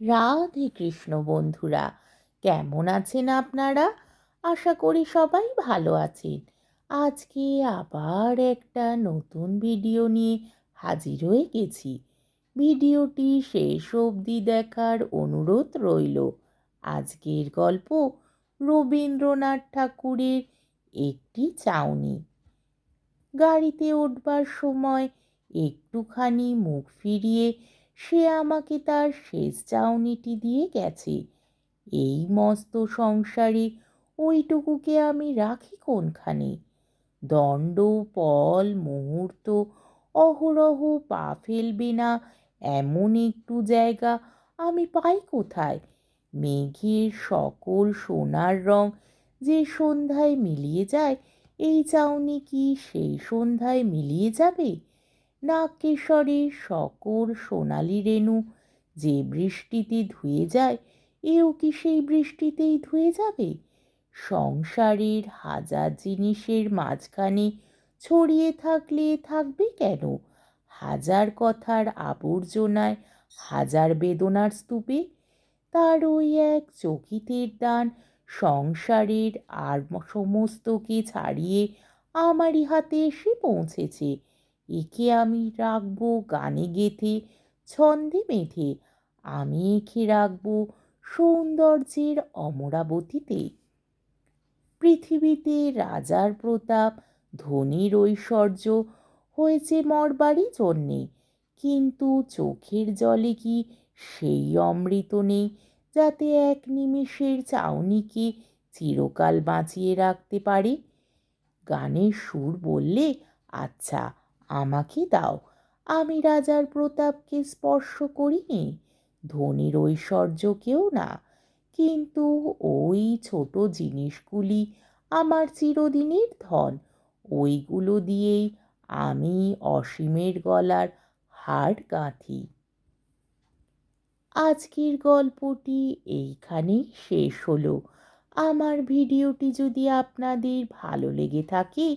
রাধে কৃষ্ণ বন্ধুরা, কেমন আছেন আপনারা? আশা করি সবাই ভালো আছেন। আজকে আবার একটা নতুন ভিডিও নিয়ে হাজির হয়ে গেছি। ভিডিওটি শেষ অবধি দেখার অনুরোধ রইল। আজকের গল্প রবীন্দ্রনাথ ঠাকুরের একটি চাউনি। গাড়িতে উঠবার সময় একটুখানি মুখ ফিরিয়ে সে আমাকে তার শেষ চাউনিটি দিয়ে গেছে। এই মস্ত সংসারে ওইটুকুকে আমি রাখি কোনখানে? দণ্ড, পল, মুহূর্ত, অহরহ পা ফেলবে না, এমন একটু জায়গা আমি পাই কোথায়? মেঘের সকল সোনার রং যে সন্ধ্যায় মিলিয়ে যায়, এই চাউনি কি সেই সন্ধ্যায় মিলিয়ে যাবে? নাগকেশরের সকল সোনালি রেণু। যে বৃষ্টিতে ধুয়ে যায়, এও কি সেই বৃষ্টিতেই ধুয়ে যাবে? সংসারের হাজার জিনিসের মাঝখানে ছড়িয়ে থাকলে থাকবে কেন? হাজার কথার আবর্জনায় হাজার বেদনার স্তূপে। তার ওই এক চকিতের দান সংসারের আর সমস্তকে ছাড়িয়ে আমারই হাতে এসে পৌঁছেছে। একে আমি রাখব গানে গেথে, ছন্দে বেঁধে। আমি একে রাখব সৌন্দর্যের অমরাবতীতে। পৃথিবীতে রাজার প্রতাপ, ধনীর ঐশ্বর্য হয়েছে মরবারই জন্যে। কিন্তু চোখের জলে কি সেই অমৃত নেই, যাতে এক নিমেষের চাউনিকে চিরকাল বাঁচিয়ে রাখতে পারে? গানের সুর বললে আচ্ছা আমাকে দাও। আমি রাজার প্রতাপকে স্পর্শ করিনি, ধনীর ঐশ্বর্যকেও না। কিন্তু ওই ছোট জিনিসগুলি আমার চিরদিনের ধন, ওইগুলো দিয়েই আমি অসীমের গলার হার গাঁথি। আজকের গল্পটি এইখানেই শেষ হলো। আমার ভিডিওটি যদি আপনাদের ভালো লেগে থাকে